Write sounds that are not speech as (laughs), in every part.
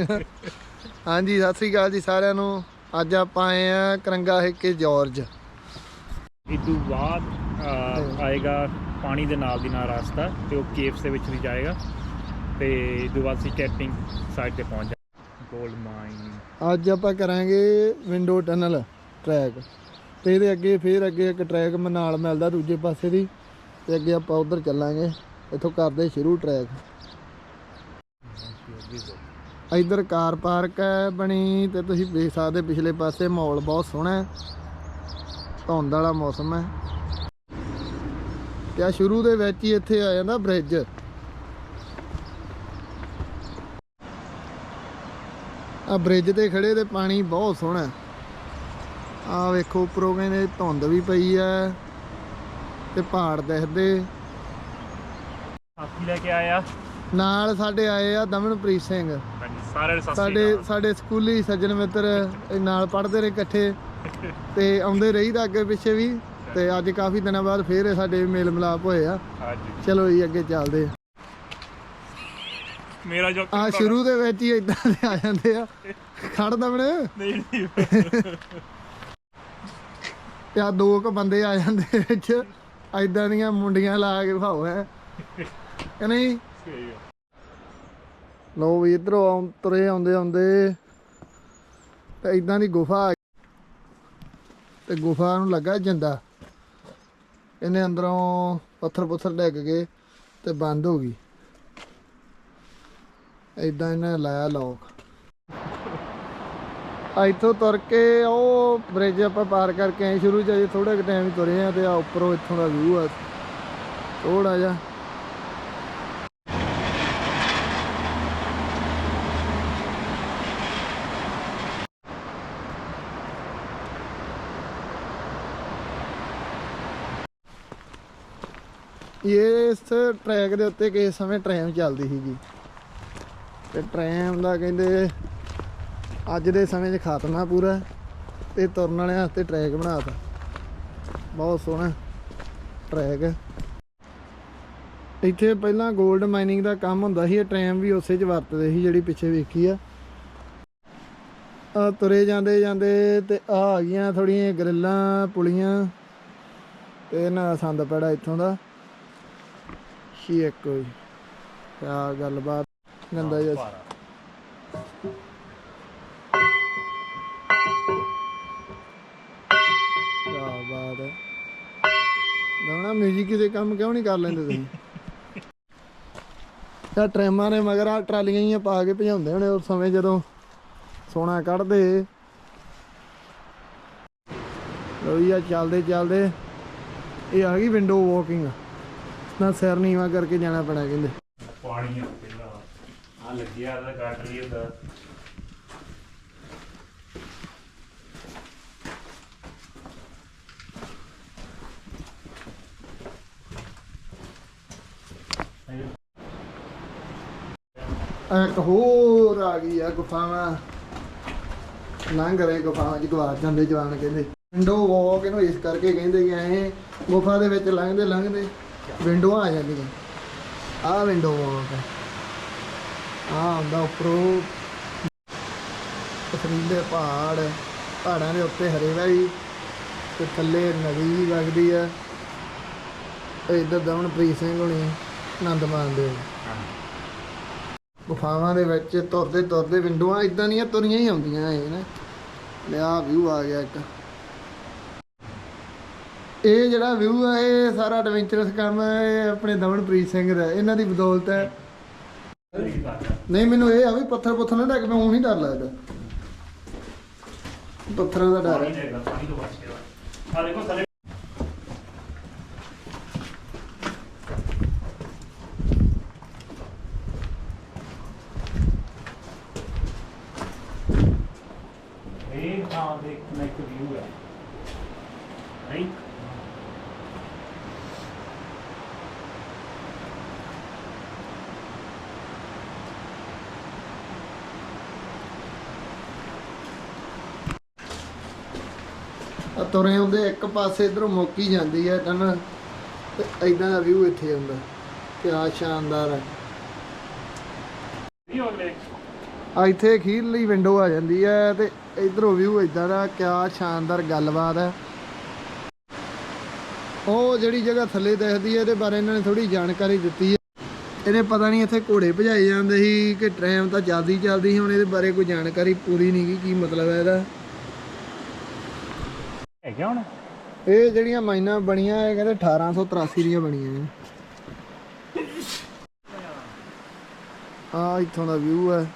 (laughs) ਹਾਂਜੀ ਸਤਿ ਸ੍ਰੀ ਅਕਾਲ ਜੀ ਸਾਰਿਆਂ ਨੂੰ। ਅੱਜ ਆਪਾਂ ਆਏ ਆ ਕਰੰਗਾ ਹਿੱਕੇ ਜਾਰਜ। ਤੋਂ ਬਾਅਦ ਆਏਗਾ ਪਾਣੀ ਦੇ ਨਾਲ ਦੀ ਨਾਲ ਰਸਤਾ ਤੇ ਉਹ ਕੇਵਸ ਦੇ ਵਿੱਚ ਵੀ ਜਾਏਗਾ। ਤੇ ਤੋਂ ਬਾਅਦ ਅਸੀਂ ਕੈਂਪਿੰਗ ਸਾਈਟ ਤੇ ਪਹੁੰਚ ਜਾ ਗੋਲਡ ਮਾਈਨ ਅੱਜ ਆਪਾਂ ਕਰਾਂਗੇ ਵਿੰਡੋ ਟਨਲ ਟਰੈਕ ਤੇ ਇਹਦੇ ਅੱਗੇ ਫੇਰ ਅੱਗੇ ਇੱਕ ਟਰੈਕ ਨਾਲ ਮਿਲਦਾ ਦੂਜੇ ਪਾਸੇ ਦੀ। ਤੇ ਅੱਗੇ ਆਪਾਂ ਉਧਰ ਚੱਲਾਂਗੇ। ਇੱਥੋਂ ਕਰਦੇ ਸ਼ੁਰੂ ਟਰੈਕ ਇੱਧਰ ਕਾਰ ਪਾਰਕ ਹੈ ਬਣੀ ਤੇ ਤੁਸੀਂ ਦੇਖ ਸਕਦੇ ਪਿਛਲੇ ਪਾਸੇ ਮਾਹੌਲ ਬਹੁਤ ਸੋਹਣਾ ਹੈ। ਧੁੰਦ ਵਾਲਾ ਮੌਸਮ ਹੈ। ਤੇ ਆ ਸ਼ੁਰੂ ਦੇ ਵਿੱਚ ਹੀ ਇੱਥੇ ਆ ਜਾਂਦਾ ਬ੍ਰਿਜ ਆ ਬ੍ਰਿਜ ਤੇ ਖੜੇ ਤੇ ਪਾਣੀ ਬਹੁਤ ਸੋਹਣਾ ਹੈ। ਆ ਵੇਖੋ ਉੱਪਰੋਂ ਕਹਿੰਦੇ ਧੁੰਦ ਵੀ ਪਈ ਐ ਤੇ ਪਹਾੜ ਦਿਖਦੇ। ਸਾਥੀ ਲੈ ਕੇ ਆਇਆ। ਨਾਲ ਸਾਡੇ ਆਏ ਆ ਦਮਨਪ੍ਰੀਤ ਸਿੰਘ। ਹਾਂਜੀ ਸਾਰੇ ਸਤਿ ਸਾਡੇ ਅਕਾਲ। ਸਾਡੇ ਸਕੂਲੀ ਸੱਜਣ ਮਿੱਤਰ ਇਹ ਨਾਲ ਪੜ੍ਹਦੇ ਰਹੇ ਇਕੱਠੇ ਤੇ ਆਉਂਦੇ ਰਹੀਦਾ ਅੱਗੇ ਪਿੱਛੇ ਵੀ ਤੇ ਅੱਜ ਕਾਫੀ ਦਿਨਾਂ ਬਾਅਦ ਫੇਰ ਸਾਡੇ ਮੇਲ ਮਿਲਾਪ ਹੋਏ ਆ। ਹਾਂਜੀ। ਚਲੋ ਜੀ ਅੱਗੇ ਚੱਲਦੇ ਆ। ਮੇਰਾ ਜੋ ਆ ਸ਼ੁਰੂ ਦੇ ਵਿੱਚ ਹੀ ਇਦਾਂ ਦੇ ਆ ਜਾਂਦੇ ਆ। ਖੜ ਦਮਣ ਨਹੀਂ ਨਹੀਂ। ਤੇ ਆ ਦੋ ਕੁ ਬੰਦੇ ਆ ਜਾਂਦੇ ਵਿੱਚ। ਐਦਾਂ ਦੀਆਂ ਮੁੰਡੀਆਂ ਲਾ ਕੇ ਭਾਉ ਹੈ। ਕਿ ਨਹੀਂ? ਸਹੀ। ਲੋ ਵੀ ਇਧਰੋਂ ਆਉਂ, ਤੁਰੇ ਆਉਂਦੇ ਆਉਂਦੇ ਤੇ ਇਦਾਂ ਦੀ ਗੁਫਾ ਆ ਤੇ ਗੁਫਾ ਨੂੰ ਲੱਗਾ ਜਿੰਦਾ ਇਹਨੇ ਅੰਦਰੋਂ ਪੱਥਰ ਪੁੱਥਰ ਡਿੱਗ ਗਏ ਤੇ ਬੰਦ ਹੋ ਗਈ। ਇਦਾਂ ਇਹਨੇ ਲਾਇਆ ਲੋਕ ਇੱਥੋਂ ਤੁਰ ਕੇ ਉਹ ਬ੍ਰਿਜ ਆਪਾਂ ਪਾਰ ਕਰਕੇ ਆਏ। ਸ਼ੁਰੂ ਚ ਅਜੇ ਥੋੜਾ ਕੁ ਟਾਈਮ ਹੀ ਤੁਰੇ ਆ ਤੇ ਆ ਉੱਪਰੋਂ ਇੱਥੋਂ ਦਾ ਵਿਊ ਆ। ਥੋੜਾ ਜਿਹਾ ਇਹ ਇਸ ਟਰੈਕ ਦੇ ਉੱਤੇ ਕਿਸ ਸਮੇਂ ਟ੍ਰੈਮ ਚੱਲਦੀ ਸੀਗੀ। ਤੇ ਟ੍ਰੈਮ ਦਾ ਕਹਿੰਦੇ ਅੱਜ ਦੇ ਸਮੇਂ 'ਚ ਖਾਤਮਾ ਪੂਰਾ ਤੇ ਤੁਰਨ ਵਾਲਿਆਂ ਵਾਸਤੇ ਟਰੈਕ ਬਣਾਤਾ। ਬਹੁਤ ਸੋਹਣਾ ਟਰੈਕ ਹੈ। ਇੱਥੇ ਪਹਿਲਾਂ 골ਡ ਮਾਈਨਿੰਗ ਦਾ ਕੰਮ ਹੁੰਦਾ ਸੀ, ਇਹ ਟ੍ਰੈਮ ਵੀ ਉਸੇ 'ਚ ਵਰਤਦੇ ਸੀ ਜਿਹੜੀ ਪਿੱਛੇ ਵੇਖੀ ਆ। ਆ ਤੁਰੇ ਜਾਂਦੇ ਜਾਂਦੇ ਤੇ ਆ ਆ ਗਈਆਂ ਥੋੜੀਆਂ ਗਰਿੱਲਾਂ, ਪੁਲੀਆਂ ਤੇ ਇਹਨਾਂ ਸੰਦ ਪੈੜਾ ਇੱਥੋਂ ਦਾ। ਸ਼ੀ ਇੱਕ ਹੋਈ ਆ ਗੱਲਬਾਤ। ਗੰਦਾ ਜਿਹਾ। ਕਿਆ ਬਾਤ ਹੈ। ਗਾਣਾ 뮤직 ਦੇ ਕੰਮ ਕਿਉਂ ਨਹੀਂ ਕਰ ਲੈਂਦੇ ਤੁਸੀਂ? ਤਾਂ ਟ੍ਰੈਮਾਂ ਨੇ ਮਗਰ ਆ ਟਰਾਲੀਆਂ ਹੀ ਪਾ ਕੇ ਭਜਾਉਂਦੇ ਹੋਣੇ ਉਸ ਸਮੇਂ ਜਦੋਂ ਸੋਨਾ ਕੱਢਦੇ। ਲੋ ਜੀ ਆ ਚੱਲਦੇ ਚੱਲਦੇ ਇਹ ਆ ਗਈ ਵਿੰਡੋ ਵਾਕਿੰਗ ਨਾ ਸਿਰ ਨੀਵਾ ਕਰਕੇ ਜਾਣਾ ਪੈਣਾ ਕਹਿੰਦੇ। ਪਾਣੀ ਆ ਪਹਿਲਾਂ ਆ। ਲੱਗਿਆ ਦਾ ਕੱਟ ਲਈ ਆ ਇੱਕ ਹੋਰ ਆ ਗਈ ਆ ਗੁਫਾਵਾਂ। ਲੰਘ ਰਹੇ ਗੁਫਾਵਾਂ ਚ ਗਵਾਚ ਜਾਂਦੇ ਜਵਾਨ ਕਹਿੰਦੇ। ਵਿੰਡੋ ਵਾਕ ਇਹਨੂੰ ਇਸ ਕਰਕੇ ਕਹਿੰਦੇ ਕਿ ਐ ਗੁਫਾ ਦੇ ਵਿੱਚ ਲੰਘਦੇ ਲੰਘਦੇ ਵਿੰਡੋਆਂ ਆ ਜਾਂਦੀਆਂ ਆਹ ਵਿੰਡੋ ਹੈ ਆ ਹੁੰਦਾ ਉੱਪਰੋਂ ਪਥਰੀਲੇ ਪਹਾੜ ਪਹਾੜਾਂ ਦੇ ਉੱਤੇ ਹਰੇ ਵਾਈ ਤੇ ਥੱਲੇ ਨਦੀ ਵਗਦੀ ਆ ਤੇ ਇੱਧਰ ਦਮਨਪ੍ਰੀਤ ਸਿੰਘ ਹੋਣੀ ਆਨੰਦ ਮਾਣਦੇ ਆ ਗੁਫਾਵਾਂ ਦੇ ਵਿੱਚ ਤੁਰਦੇ ਤੁਰਦੇ ਵਿੰਡੋਆਂ ਇਦਾਂ ਦੀਆਂ ਤੁਰੀਆਂ ਹੀ ਆਉਂਦੀਆਂ ਇਹ ਨਾ ਲਿਆ ਵਿਊ ਆ ਗਿਆ ਇੱਕ ਇਹ ਜਿਹੜਾ ਵਿਊ ਆ, ਇਹ ਸਾਰਾ ਐਡਵੈਂਚਰਸ ਕੰਮ ਹੈ ਆਪਣੇ ਦਮਨਪ੍ਰੀਤ ਸਿੰਘ ਦਾ, ਇਹਨਾਂ ਦੀ ਬਦੌਲਤ ਹੈ। ਨਹੀਂ, ਮੈਨੂੰ ਇਹ ਆ ਵੀ ਪੱਥਰ ਪੁੱਥਰ ਨਾ ਡੱਕ, ਮੈਂ ਉਹ ਨਹੀਂ ਡਰ ਲੱਗਦਾ। ਪੱਥਰਾਂ ਦਾ ਡਰ ਹੈ। ਆ ਦੇਖੋ ਥੱਲੇ ਇਹ ਹਾਂ, ਦੇਖ ਨੈਕ ਵਿਊ ਹੈ ਨਹੀਂ। ਤੁਰੇ ਆਉਂਦੇ ਇੱਕ ਪਾਸੇ ਇਧਰੋਂ ਮੁੱਕੀ ਜਾਂਦੀ ਹੈ ਟਨ ਤੇ ਐਦਾਂ ਦਾ ਵਿਊ ਇੱਥੇ ਆਉਂਦਾ। ਕਿਆ ਸ਼ਾਨਦਾਰ ਹੈ। ਆ ਇੱਥੇ ਅਖੀਰਲੀ ਵਿੰਡੋ ਆ ਜਾਂਦੀ ਹੈ ਤੇ ਇਧਰੋਂ ਵਿਊ ਇਦਾਂ ਦਾ ਕਿਆ ਸ਼ਾਨਦਾਰ ਗੱਲਬਾਤ ਹੈ। ਉਹ ਜਿਹੜੀ ਜਗ੍ਹਾ ਥੱਲੇ ਦਿਖਦੀ ਹੈ ਇਹਦੇ ਬਾਰੇ ਇਹਨਾਂ ਨੇ ਥੋੜੀ ਜਾਣਕਾਰੀ ਦਿੱਤੀ ਹੈ। ਇਹਨੇ ਪਤਾ ਨਹੀਂ ਇੱਥੇ ਘੋੜੇ ਭਜਾਏ ਜਾਂਦੇ ਸੀ ਕਿ ਟ੍ਰੈਨ ਤਾਂ ਚੱਲਦੀ ਚੱਲਦੀ ਸੀ ਹੁਣ ਇਹਦੇ ਬਾਰੇ ਕੋਈ ਜਾਣਕਾਰੀ ਪੂਰੀ ਨਹੀਂ ਕੀ ਮਤਲਬ ਹੈ ਇਹਦਾ। ਹੈ ਗਿਆ ਹੁਣ? ਇਹ ਜਿਹੜੀਆਂ ਮਾਈਨਾਂ ਬਣੀਆਂ, ਇਹ ਕਹਿੰਦੇ 1883 ਦੀਆਂ ਬਣੀਆਂ ਆ ਆ ਇੱਥੋਂ ਦਾ ਵਿਊ ਹੈ।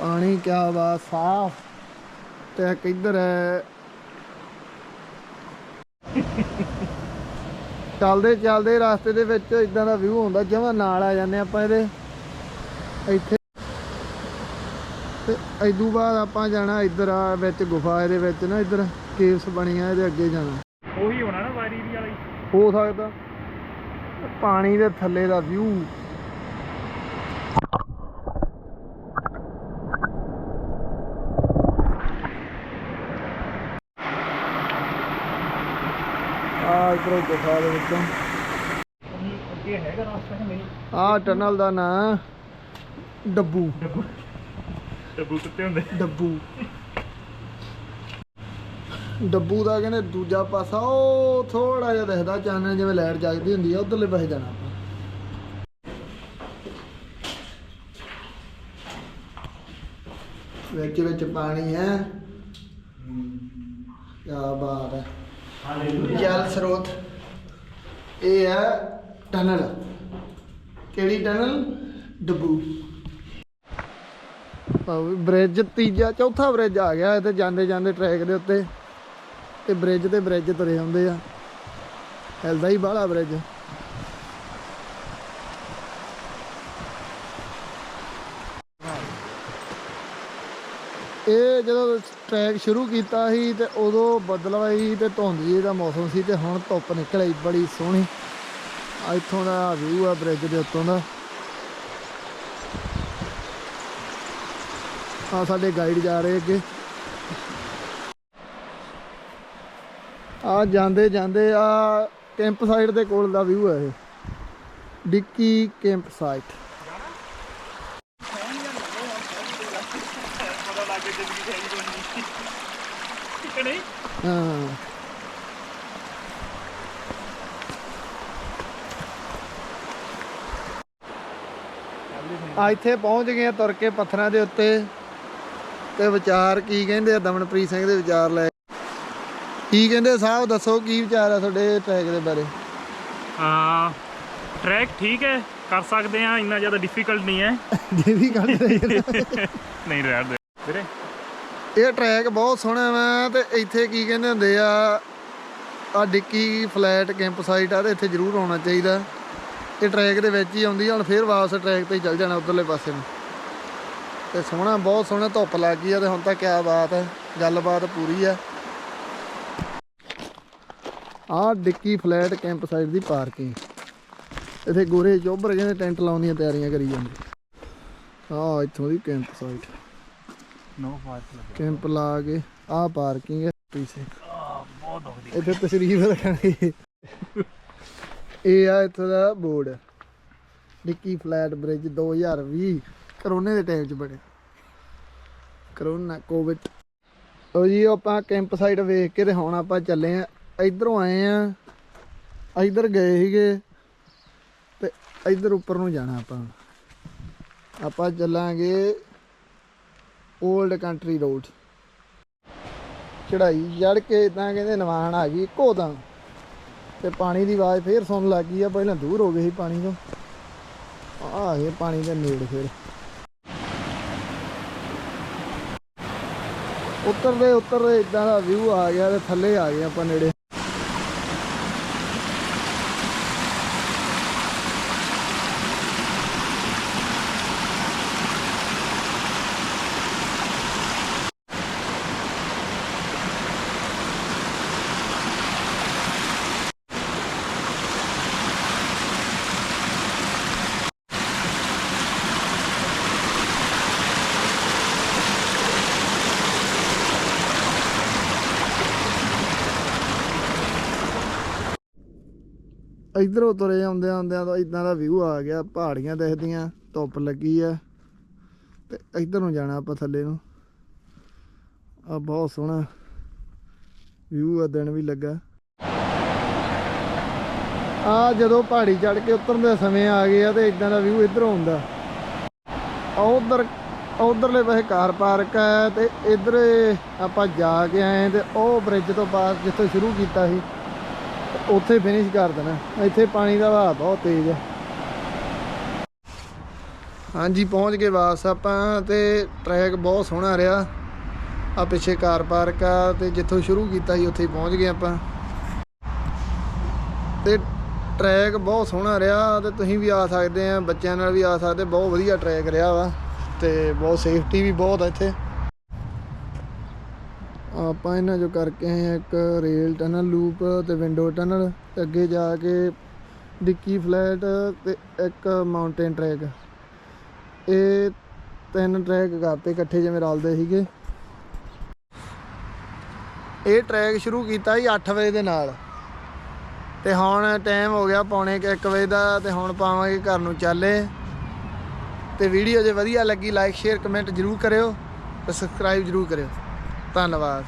ਪਾਣੀ ਕਿਆ ਵਾ ਸਾਫ਼ ਤੇ ਇੱਕ ਹੈ। ਚੱਲਦੇ ਚੱਲਦੇ ਰਸਤੇ ਦੇ ਵਿੱਚ ਇਦਾਂ ਦਾ ਵਿਊ ਹੁੰਦਾ, ਜਮਾਂ ਨਾਲ ਆ ਜਾਂਦੇ ਆਪਾਂ ਇਹਦੇ। ਇੱਥੇ ਇਦੋਂ ਬਾਅਦ ਆਪਾਂ ਜਾਣਾ ਇੱਧਰ ਆ ਵਿੱਚ ਗੁਫਾ ਇਹਦੇ ਵਿੱਚ ਨਾ ਇੱਧਰ ਕੇਵਸ ਬਣੀਆਂ ਇਹਦੇ ਅੱਗੇ ਜਾਣਾ। ਉਹੀ ਹੋਣਾ ਨਾ ਵਾਰੀ ਦੀ ਵਾਲੀ? ਹੋ ਸਕਦਾ। ਪਾਣੀ ਦੇ ਥੱਲੇ ਦਾ ਵਿਊ ਆ ਇਧਰੋਂ ਗੁਫਾ ਦੇ ਵਿੱਚੋਂ। ਅੱਗੇ ਹੈਗਾ ਰਸਤਾ ਕਿ ਨਹੀਂ ਆ ਟਨਲ ਦਾ ਨਾਂ ਡੱਬੂ। ਡੱਬੂ ਕੁੱਤੇ ਹੁੰਦੇ। ਡੱਬੂ। ਡੱਬੂ ਦਾ ਕਹਿੰਦੇ ਦੂਜਾ ਪਾਸਾ ਉਹ ਥੋੜਾ ਜਿਹਾ ਦਿਖਦਾ ਚਾਨਣ ਜਿਵੇਂ ਲਾਈਟ ਜਗਦੀ ਹੁੰਦੀ ਆ ਉਧਰਲੇ ਪਾਸੇ ਜਾਣਾ ਆਪਾਂ। ਵਿੱਚ ਵਿੱਚ ਪਾਣੀ ਹੈ। ਕਿਆ ਬਾਤ ਹੈ। ਹਾਲੇਲੂਇਆ। ਜਲ ਸਰੋਤ। ਇਹ ਹੈ ਟਨਲ। ਕਿਹੜੀ ਟਨਲ? ਡੱਬੂ। ਬ੍ਰਿਜ ਤੀਜਾ, ਚੌਥਾ ਬ੍ਰਿਜ ਆ ਗਿਆ ਇਹ ਤੇ ਜਾਂਦੇ ਜਾਂਦੇ ਟਰੈਕ ਦੇ ਉੱਤੇ। ਤੇ ਬ੍ਰਿਜ ਤੇ ਬ੍ਰਿਜ ਤੁਰੇ ਹੁੰਦੇ ਆ। ਹਿਲਦਾ ਹੀ ਬਾਹਲਾ ਬ੍ਰਿਜ। ਇਹ ਜਦੋਂ ਟਰੈਕ ਸ਼ੁਰੂ ਕੀਤਾ ਸੀ ਤੇ ਉਦੋਂ ਬਦਲਵਾਈ ਤੇ ਧੁੰਦ ਜੀ ਦਾ ਮੌਸਮ ਸੀ ਤੇ ਹੁਣ ਧੁੱਪ ਨਿਕਲ ਬੜੀ ਸੋਹਣੀ। ਇੱਥੋਂ ਦਾ ਵਿਊ ਆ ਬ੍ਰਿਜ ਦੇ ਉੱਤੋਂ ਦਾ। ਆ ਸਾਡੇ ਗਾਈਡ ਜਾ ਰਹੇ ਅੱਗੇ। ਆ ਜਾਂਦੇ ਜਾਂਦੇ ਆ ਕੈਂਪ ਸਾਈਟ ਦੇ ਕੋਲ ਦਾ ਵਿਊ ਹੈ ਇਹ। ਡਿੱਕੀ ਕੈਂਪ ਸਾਈਟ ਹਾਂ। ਆ ਇੱਥੇ ਪਹੁੰਚ ਗਏ ਤੁਰ ਕੇ ਪੱਥਰਾਂ ਦੇ ਉੱਤੇ। ਤੇ ਵਿਚਾਰ ਕੀ ਕਹਿੰਦੇ ਆ ਦਮਨਪ੍ਰੀਤ ਸਿੰਘ ਦੇ ਵਿਚਾਰ ਲੈ ਕੀ ਕਹਿੰਦੇ ਸਾਹਿਬ ਦੱਸੋ ਕੀ ਵਿਚਾਰ ਆ ਤੁਹਾਡੇ ਟਰੈਕ ਦੇ ਬਾਰੇ? ਹਾਂ ਟਰੈਕ ਠੀਕ ਹੈ ਕਰ ਸਕਦੇ ਆ ਇੰਨਾ ਜ਼ਿਆਦਾ ਡਿਫਿਕਲਟ ਨਹੀਂ ਹੈ। ਹੈ। (laughs) ਨਹੀਂ ਰਹਿਣ ਦੇ। ਵੀਰੇ? ਇਹ ਟਰੈਕ ਬਹੁਤ ਸੋਹਣਾ ਵਾ ਤੇ ਇੱਥੇ ਕੀ ਕਹਿੰਦੇ ਹੁੰਦੇ ਆ ਆ ਡਿੱਕੀ ਫਲੈਟ ਕੈਂਪ ਸਾਈਟ ਆ ਤੇ ਇੱਥੇ ਜ਼ਰੂਰ ਆਉਣਾ ਚਾਹੀਦਾ। ਇਹ ਟਰੈਕ ਦੇ ਵਿੱਚ ਹੀ ਆਉਂਦੀ ਹੁਣ ਫੇਰ ਵਾਪਸ ਟਰੈਕ ਤੇ ਹੀ ਚੱਲ ਜਾਣਾ ਉਧਰਲੇ ਪਾਸੇ ਨੂੰ। ਤੇ ਸੋਹਣਾ ਬਹੁਤ ਸੋਹਣਾ ਧੁੱਪ ਲੱਗ ਗਈ ਆ ਤੇ ਹੁਣ ਤਾਂ ਕਿਆ ਬਾਤ ਹੈ ਗੱਲਬਾਤ ਪੂਰੀ ਆ। ਆ ਡਿੱਕੀ ਫਲੈਟ ਕੈਂਪ ਸਾਈਟ ਦੀ ਪਾਰਕਿੰਗ। ਇੱਥੇ ਗੋਰੇ ਚੋਬਰ ਕਹਿੰਦੇ ਟੈਂਟ ਲਾਉਣ ਦੀਆਂ ਤਿਆਰੀਆਂ ਕਰੀ ਜਾਂਦੇ। ਆ ਇੱਥੋਂ ਦੀ ਕੈਂਪ ਸਾਈਟ। ਨੋ ਫਾਸਟ ਕੈਂਪ ਲਾ ਕੇ ਆ ਪਾਰਕਿੰਗ ਹੈ ਪਿੱਛੇ ਬਹੁਤ ਦੁਖਦੀ ਇੱਥੇ ਤਸ਼ਰੀਫ ਰੱਖਾਂਗੇ ਇਹ ਆ ਇੱਥੇ ਦਾ ਬੋਰਡ। ਡਿੱਕੀ ਫਲੈਟ ਬ੍ਰਿਜ 2020 ਕਰੋਨੇ ਦੇ ਟਾਈਮ 'ਚ ਬਣਿਆ ਕਰੋਨਾ ਕੋਵਿਡ ਉਹ ਜੀ ਆਪਾਂ ਕੈਂਪ ਸਾਈਟ ਵੇਖ ਕੇ ਤੇ ਹੁਣ ਆਪਾਂ ਚੱਲੇ ਆ। ਇਧਰੋਂ ਆਏ ਆ। ਇਧਰ ਗਏ ਸੀਗੇ ਤੇ ਇਧਰ ਉੱਪਰ ਨੂੰ ਜਾਣਾ ਆਪਾਂ। ਆਪਾਂ ਚੱਲਾਂਗੇ 올ਡ ਕੰਟਰੀ ਰੋਡ ਚੜਾਈ ਚੜ ਕੇ ਤਾਂ ਕਹਿੰਦੇ ਨਵਾਨ ਆ ਗਈ ਇੱਕੋ ਤਾਂ ਤੇ ਪਾਣੀ ਦੀ ਆਵਾਜ਼ ਫੇਰ ਸੁਣਨ ਲੱਗ ਗਈ ਆ, ਪਹਿਲਾਂ ਦੂਰ ਹੋ ਗਏ ਸੀ ਪਾਣੀ ਤੋਂ। ਆ ਗਏ ਪਾਣੀ ਦੇ ਨੇੜ ਫਿਰ। ਉੱਤਰਦੇ ਉੱਤਰਦੇ ਇਦਾਂ ਦਾ ਵਿਊ ਆ ਗਿਆ ਤੇ ਥੱਲੇ ਆ ਗਏ ਆਪਾਂ ਨੇੜੇ। ਇਧਰੋਂ ਤੁਰੇ ਆਉਂਦੇ ਆਉਂਦਿਆਂ ਤਾਂ ਇਦਾਂ ਦਾ ਵਿਊ ਆ ਗਿਆ, ਪਹਾੜੀਆਂ ਦਿਖਦੀਆਂ, ਧੁੱਪ ਲੱਗੀ ਆ, ਤੇ ਇਧਰ ਨੂੰ ਜਾਣਾ ਆਪਾਂ ਥੱਲੇ ਨੂੰ। ਆ ਬਹੁਤ ਸੋਹਣਾ ਵਿਊ ਆ, ਦਿਨ ਵੀ ਲੱਗਾ। ਆ ਜਦੋਂ ਪਹਾੜੀ ਚੜ ਕੇ ਉਤਰਨ ਦੇ ਸਮੇਂ ਆ ਗਏ ਆ ਤੇ ਇਦਾਂ ਦਾ ਵਿਊ ਇਧਰੋਂ ਆਉਂਦਾ। ਆ ਉਧਰ ਉਧਰਲੇ ਪਾਸੇ ਕਾਰ ਪਾਰਕ ਹੈ ਤੇ ਇਧਰ ਆਪਾਂ ਜਾ ਕੇ ਆਏ ਤੇ ਉਹ ਬ੍ਰਿਜ ਤੋਂ ਪਾਸ ਜਿੱਥੋਂ ਸ਼ੁਰੂ ਕੀਤਾ ਸੀ ਉੱਥੇ ਫਿਨਿਸ਼ ਕਰ ਦੇਣਾ। ਇੱਥੇ ਪਾਣੀ ਦਾ ਵਹਾਅ ਬਹੁਤ ਤੇਜ਼ ਹੈ ਹਾਂਜੀ, ਪਹੁੰਚ ਗਏ ਵਾਪਸ ਆਪਾਂ ਤੇ ਟਰੈਕ ਬਹੁਤ ਸੋਹਣਾ ਰਿਹਾ। ਆ ਪਿੱਛੇ ਕਾਰ ਪਾਰਕ ਆ ਤੇ ਜਿੱਥੋਂ ਸ਼ੁਰੂ ਕੀਤਾ ਸੀ, ਉੱਥੇ ਹੀ ਪਹੁੰਚ ਗਏ ਆਪਾਂ। ਤੇ ਟਰੈਕ ਬਹੁਤ ਸੋਹਣਾ ਰਿਹਾ ਤੇ ਤੁਸੀਂ ਵੀ ਆ ਸਕਦੇ ਆ, ਬੱਚਿਆਂ ਨਾਲ ਵੀ ਆ ਸਕਦੇ, ਬਹੁਤ ਵਧੀਆ ਟਰੈਕ ਰਿਹਾ ਵਾ ਤੇ ਬਹੁਤ ਸੇਫਟੀ ਵੀ ਬਹੁਤ ਆ ਇੱਥੇ। ਆਪਾਂ ਇਹਨਾਂ ਜੋ ਕਰਕੇ ਆਏ ਇੱਕ ਰੇਲ ਟਨਲ ਲੂਪ ਤੇ ਵਿੰਡੋ ਟਨਲ, ਤੇ ਅੱਗੇ ਜਾ ਕੇ ਡਿੱਕੀ ਫਲੈਟ ਤੇ ਇੱਕ ਮਾਊਂਟੇਨ ਟਰੈਕ। ਇਹ ਤਿੰਨ ਟਰੈਕ ਕਰਤੇ ਇਕੱਠੇ ਜਿਵੇਂ ਰਲਦੇ ਸੀਗੇ। ਇਹ ਟਰੈਕ ਸ਼ੁਰੂ ਕੀਤਾ ਜੀ 8 ਵਜੇ ਦੇ ਨਾਲ। ਤੇ ਹੁਣ ਟਾਈਮ ਹੋ ਗਿਆ ਪੌਣੇ 1 ਵਜੇ ਦਾ, ਤੇ ਹੁਣ ਪਾਵਾਂਗੇ ਘਰ ਨੂੰ ਚੱਲੇ। ਤੇ ਵੀਡੀਓ ਜੇ ਵਧੀਆ ਲੱਗੀ ਲਾਈਕ ਸ਼ੇਅਰ ਕਮੈਂਟ ਜਰੂਰ ਕਰਿਓ ਤੇ ਸਬਸਕ੍ਰਾਈਬ ਜਰੂਰ ਕਰਿਓ। ਧੰਨਵਾਦ